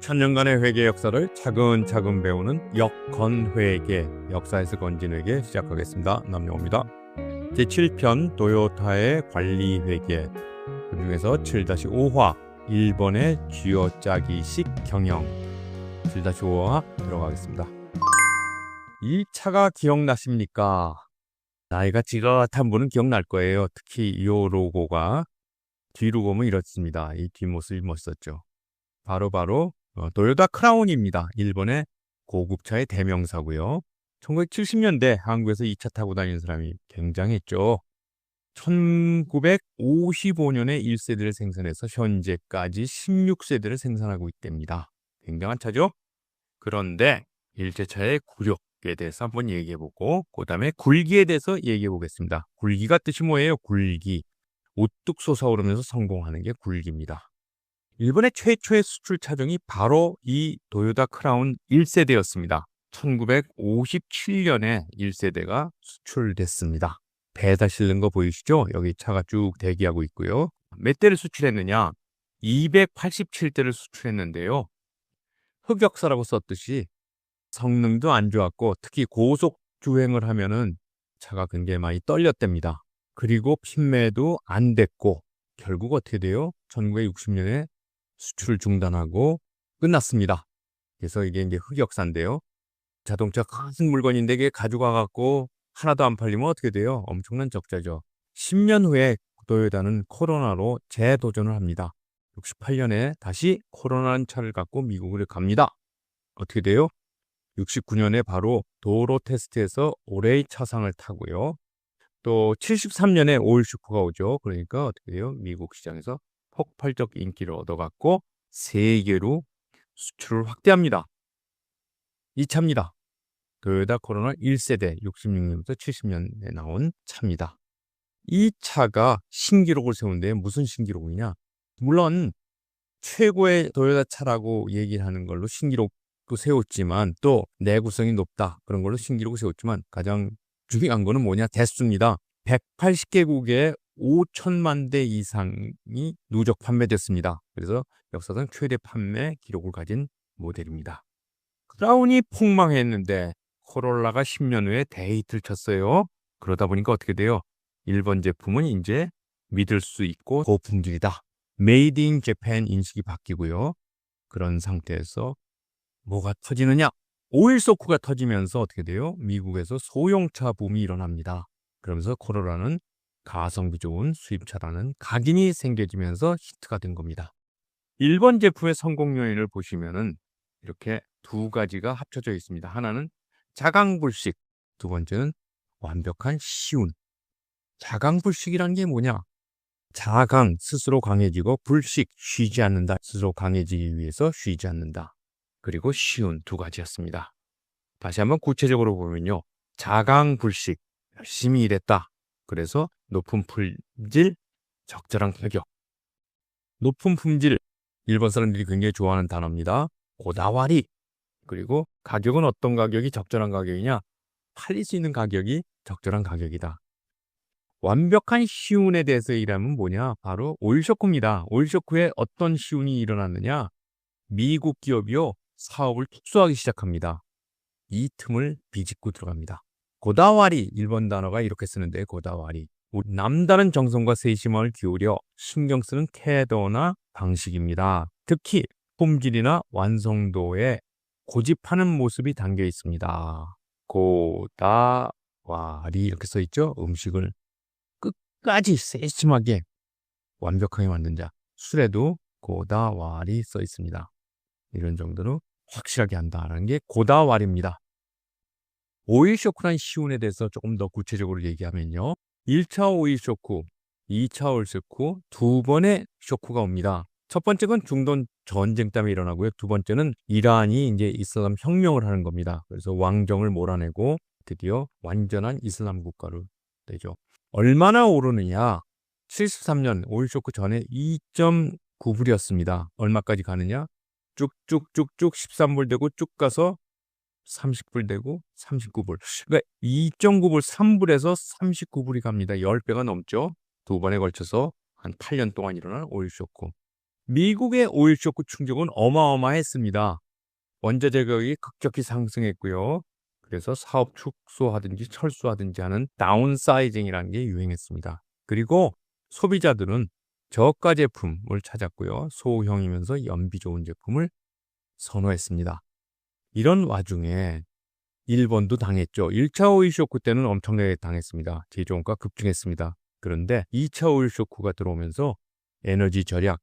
천년간의 회계 역사를 차근차근 배우는 역건회계 역사에서 건진 회계 시작하겠습니다. 남영호입니다. 제7편 도요타의 관리 회계 그 중에서 7-5화 일본의 쥐어짜기식 경영 7-5화 들어가겠습니다. 이 차가 기억나십니까? 나이가 지긋한 분은 기억날 거예요. 특히 이 로고가 뒤로 보면 이렇습니다. 이 뒷모습이 멋있었죠. 바로바로 어, 도요타 크라운입니다. 일본의 고급차의 대명사고요. 1970년대 한국에서 이차 타고 다니는 사람이 굉장했죠. 1955년에 1세대를 생산해서 현재까지 16세대를 생산하고 있답니다. 굉장한 차죠? 그런데 일제차의 굴욕에 대해서 한번 얘기해보고 그 다음에 굴기에 대해서 얘기해보겠습니다. 굴기가 뜻이 뭐예요? 굴기. 우뚝 솟아오르면서 성공하는 게 굴기입니다. 일본의 최초의 수출 차종이 바로 이 도요타 크라운 1세대였습니다. 1957년에 1세대가 수출됐습니다. 배에다 실는 거 보이시죠? 여기 차가 쭉 대기하고 있고요. 몇 대를 수출했느냐? 287대를 수출했는데요. 흑역사라고 썼듯이 성능도 안 좋았고 특히 고속 주행을 하면은 차가 굉장히 많이 떨렸답니다. 그리고 판매도 안 됐고 결국 어떻게 돼요? 1960년에 수출을 중단하고 끝났습니다. 그래서 이게 이제 흑역사인데요. 자동차 큰 물건인데 이게 가져가 갖고 하나도 안 팔리면 어떻게 돼요? 엄청난 적자죠. 10년 후에 도요타는 코로나로 재도전을 합니다. 68년에 다시 코로나는 차를 갖고 미국을 갑니다. 어떻게 돼요? 69년에 바로 도로 테스트에서 올해의 차상을 타고요. 또 73년에 오일 슈퍼가 오죠. 그러니까 어떻게 돼요? 미국 시장에서 폭발적 인기를 얻어갖고 세계로 수출을 확대합니다. 이 차입니다. 도요타 코로나 1세대 66년부터 70년에 나온 차입니다. 이 차가 신기록을 세운데 무슨 신기록이냐? 물론 최고의 도요타 차라고 얘기를 하는 걸로 신기록도 세웠지만 또 내구성이 높다 그런 걸로 신기록을 세웠지만 가장 중요한 거는 뭐냐? 대수입니다. 180개국의 5천만 대 이상이 누적 판매됐습니다. 그래서 역사상 최대 판매 기록을 가진 모델입니다. 크라운이 폭망했는데 코롤라가 10년 후에 데이트를 쳤어요. 그러다 보니까 어떻게 돼요? 일본 제품은 이제 믿을 수 있고 고품질이다. 메이드 인 재팬 인식이 바뀌고요. 그런 상태에서 뭐가 터지느냐? 오일 소쿠가 터지면서 어떻게 돼요? 미국에서 소형차 붐이 일어납니다. 그러면서 코로라는 가성비 좋은 수입차라는 각인이 생겨지면서 히트가 된 겁니다. 1번 제품의 성공 요인을 보시면은 이렇게 두 가지가 합쳐져 있습니다. 하나는 자강불식, 두 번째는 완벽한 쉬운. 자강불식이란 게 뭐냐? 자강, 스스로 강해지고 불식, 쉬지 않는다. 스스로 강해지기 위해서 쉬지 않는다. 그리고 쉬운 두 가지였습니다. 다시 한번 구체적으로 보면요. 자강불식, 열심히 일했다. 그래서 높은 품질, 적절한 가격. 높은 품질, 일본 사람들이 굉장히 좋아하는 단어입니다. 고다와리. 그리고 가격은 어떤 가격이 적절한 가격이냐? 팔릴 수 있는 가격이 적절한 가격이다. 완벽한 시운에 대해서 일하면 뭐냐? 바로 오일쇼크입니다. 오일쇼크에 어떤 시운이 일어났느냐? 미국 기업이요. 사업을 축소하기 시작합니다. 이 틈을 비집고 들어갑니다. 고다와리 일본 단어가 이렇게 쓰는데 고다와리 남다른 정성과 세심을 기울여 신경 쓰는 태도나 방식입니다. 특히 품질이나 완성도에 고집하는 모습이 담겨 있습니다. 고다와리 이렇게 써 있죠. 음식을 끝까지 세심하게 완벽하게 만든 자. 술에도 고다와리 써 있습니다. 이런 정도로 확실하게 한다는 게 고다와리입니다. 오일 쇼크란 시운에 대해서 조금 더 구체적으로 얘기하면요. 1차 오일 쇼크, 2차 오일 쇼크 두 번의 쇼크가 옵니다. 첫 번째는 중동 전쟁 때문에 일어나고요. 두 번째는 이란이 이제 이슬람 혁명을 하는 겁니다. 그래서 왕정을 몰아내고 드디어 완전한 이슬람 국가로 되죠. 얼마나 오르느냐? 73년 오일 쇼크 전에 2.9불이었습니다. 얼마까지 가느냐? 쭉쭉쭉쭉 13불 되고 쭉 가서 30불 되고 39불. 그러니까 2.9불 3불에서 39불이 갑니다. 10배가 넘죠. 두 번에 걸쳐서 한 8년 동안 일어난 오일 쇼크. 미국의 오일 쇼크 충격은 어마어마했습니다. 원자재 가격이 급격히 상승했고요. 그래서 사업 축소하든지 철수하든지 하는 다운사이징이라는 게 유행했습니다. 그리고 소비자들은 저가 제품을 찾았고요. 소형이면서 연비 좋은 제품을 선호했습니다. 이런 와중에 일본도 당했죠. 1차 오일 쇼크 때는 엄청나게 당했습니다. 제조원가 급증했습니다. 그런데 2차 오일 쇼크가 들어오면서 에너지 절약,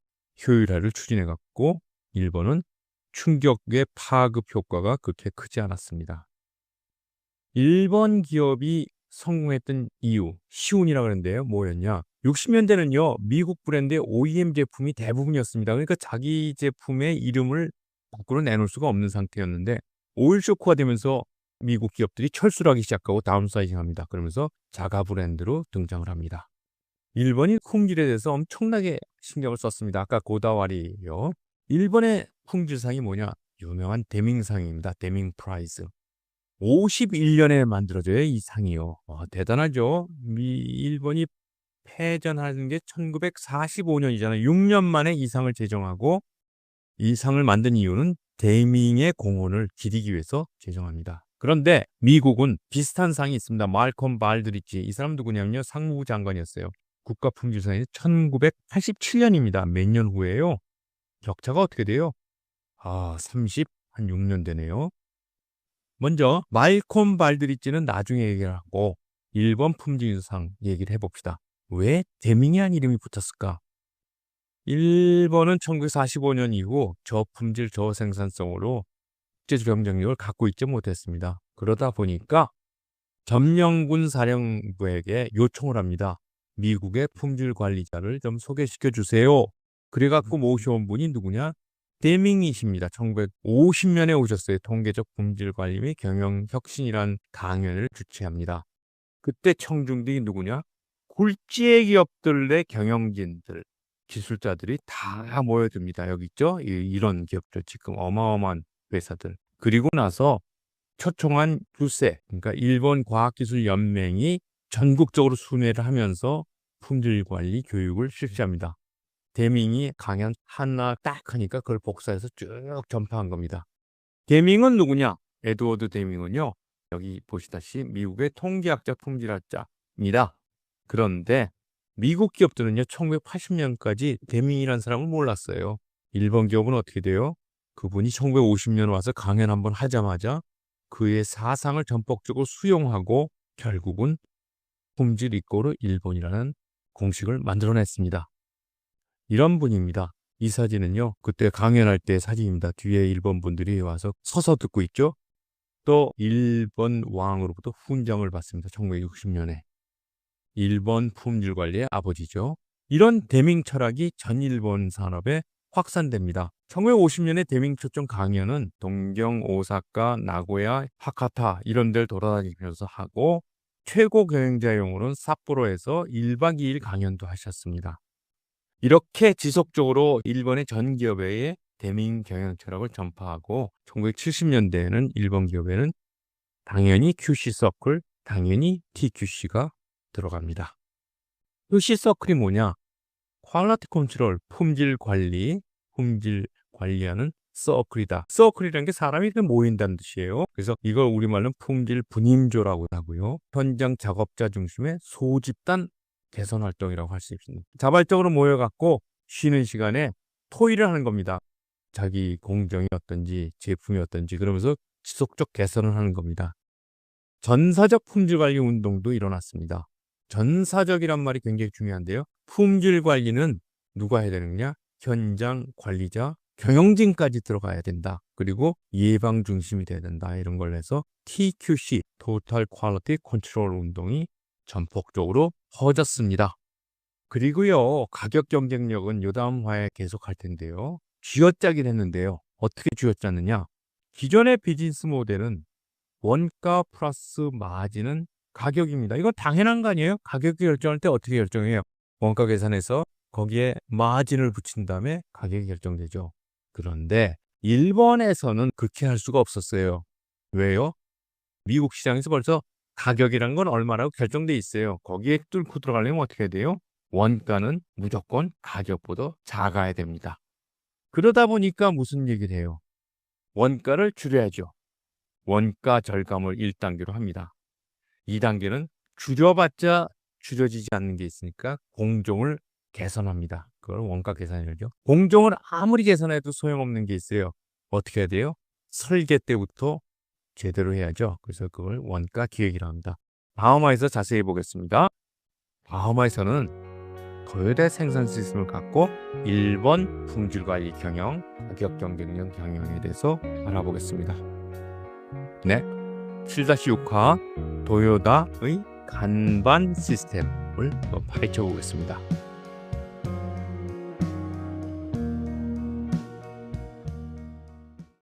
효율화를 추진해 갖고 일본은 충격의 파급 효과가 그렇게 크지 않았습니다. 일본 기업이 성공했던 이유, 시운이라고 하는데요. 뭐였냐? 60년대는요, 미국 브랜드의 OEM 제품이 대부분이었습니다. 그러니까 자기 제품의 이름을 밖으로 내놓을 수가 없는 상태였는데, 오일 쇼크가 되면서 미국 기업들이 철수를 하기 시작하고 다운사이징 합니다. 그러면서 자가 브랜드로 등장을 합니다. 일본이 품질에 대해서 엄청나게 신경을 썼습니다. 아까 고다와리요. 일본의 품질상이 뭐냐? 유명한 데밍상입니다. 데밍 프라이즈. 51년에 만들어져요, 이 상이요. 와, 대단하죠? 미, 일본이 패전하는 게 1945년이잖아요. 6년 만에 이 상을 제정하고 이 상을 만든 이유는 데밍의 공헌을 기리기 위해서 제정합니다. 그런데 미국은 비슷한 상이 있습니다. 말콤 발드리치. 이 사람 누구냐면요. 상무부 장관이었어요. 국가품질상이 1987년입니다. 몇 년 후에요. 격차가 어떻게 돼요? 아, 30, 한 6년 되네요. 먼저 말콤 발드리치는 나중에 얘기를 하고 1번 품질상 얘기를 해봅시다. 왜 데밍이한 이름이 붙었을까? 1번은 1945년 이후 저품질 저생산성으로 국제적 경쟁력을 갖고 있지 못했습니다. 그러다 보니까 점령군 사령부에게 요청을 합니다. 미국의 품질 관리자를 좀 소개시켜 주세요. 그래갖고 모셔온 분이 누구냐? 데밍이십니다. 1950년에 오셨어요. 통계적 품질 관리 및 경영 혁신이란 강연을 주최합니다. 그때 청중들이 누구냐? 굴지의 기업들의 경영진들, 기술자들이 다 모여듭니다. 여기 있죠? 이런 기업들 지금 어마어마한 회사들. 그리고 나서 초청한 주세, 그러니까 일본 과학기술연맹이 전국적으로 순회를 하면서 품질 관리 교육을 실시합니다. 데밍이 강연 하나 딱 하니까 그걸 복사해서 쭉 전파한 겁니다. 데밍은 누구냐? 에드워드 데밍은요. 여기 보시다시 미국의 통계학자 품질학자입니다. 그런데 미국 기업들은요. 1980년까지 데밍이라는 사람을 몰랐어요. 일본 기업은 어떻게 돼요? 그분이 1950년 와서 강연 한번 하자마자 그의 사상을 전폭적으로 수용하고 결국은 품질 이꼬르 일본이라는 공식을 만들어냈습니다. 이런 분입니다. 이 사진은요, 그때 강연할 때 사진입니다. 뒤에 일본 분들이 와서 서서 듣고 있죠? 또 일본 왕으로부터 훈장을 받습니다. 1960년에. 일본 품질 관리의 아버지죠. 이런 대밍 철학이 전 일본 산업에 확산됩니다. 1950년에 대밍 초청 강연은 동경, 오사카, 나고야, 하카타 이런 데를 돌아다니면서 하고 최고 경영자용으로는 삿포로에서 1박 2일 강연도 하셨습니다. 이렇게 지속적으로 일본의 전 기업에 대민 경영 철학을 전파하고 1970년대에는 일본 기업에는 당연히 QC 서클, 당연히 TQC가 들어갑니다. QC 서클이 뭐냐? 퀄리티 컨트롤, 품질 관리, 품질 관리하는 서클이다. 서클이라는 게 사람이 모인다는 뜻이에요. 그래서 이걸 우리말로는 품질 분임조라고 하고요. 현장 작업자 중심의 소집단 개선 활동이라고 할 수 있습니다. 자발적으로 모여갖고 쉬는 시간에 토의를 하는 겁니다. 자기 공정이 어떤지, 제품이 어떤지, 그러면서 지속적 개선을 하는 겁니다. 전사적 품질 관리 운동도 일어났습니다. 전사적이란 말이 굉장히 중요한데요. 품질 관리는 누가 해야 되느냐? 현장 관리자, 경영진까지 들어가야 된다. 그리고 예방 중심이 돼야 된다. 이런 걸 해서 TQC, Total Quality Control 운동이 전폭적으로 퍼졌습니다. 그리고요, 가격 경쟁력은 요다음 화에 계속할 텐데요. 쥐어짜긴 했는데요. 어떻게 쥐어짰느냐? 기존의 비즈니스 모델은 원가 플러스 마진은 가격입니다. 이건 당연한 거 아니에요? 가격 결정할 때 어떻게 결정해요? 원가 계산해서 거기에 마진을 붙인 다음에 가격이 결정되죠. 그런데 일본에서는 그렇게 할 수가 없었어요. 왜요? 미국 시장에서 벌써 가격이란 건 얼마라고 결정돼 있어요. 거기에 뚫고 들어가려면 어떻게 해야 돼요? 원가는 무조건 가격보다 작아야 됩니다. 그러다 보니까 무슨 얘기를 해요? 원가를 줄여야죠. 원가 절감을 1단계로 합니다. 2단계는 줄여봤자 줄여지지 않는 게 있으니까 공정을 개선합니다. 그걸 원가 개선이죠. 공정을 아무리 개선해도 소용없는 게 있어요. 어떻게 해야 돼요? 설계 때부터 제대로 해야죠. 그래서 그걸 원가 기획이라 합니다. 바하마에서 자세히 보겠습니다. 바하마에서는 도요타 생산 시스템을 갖고 일본 품질 관리 경영, 가격 경쟁력 경영에 대해서 알아보겠습니다. 네. 7-6화 도요다의 간반 시스템을 파헤쳐 보겠습니다.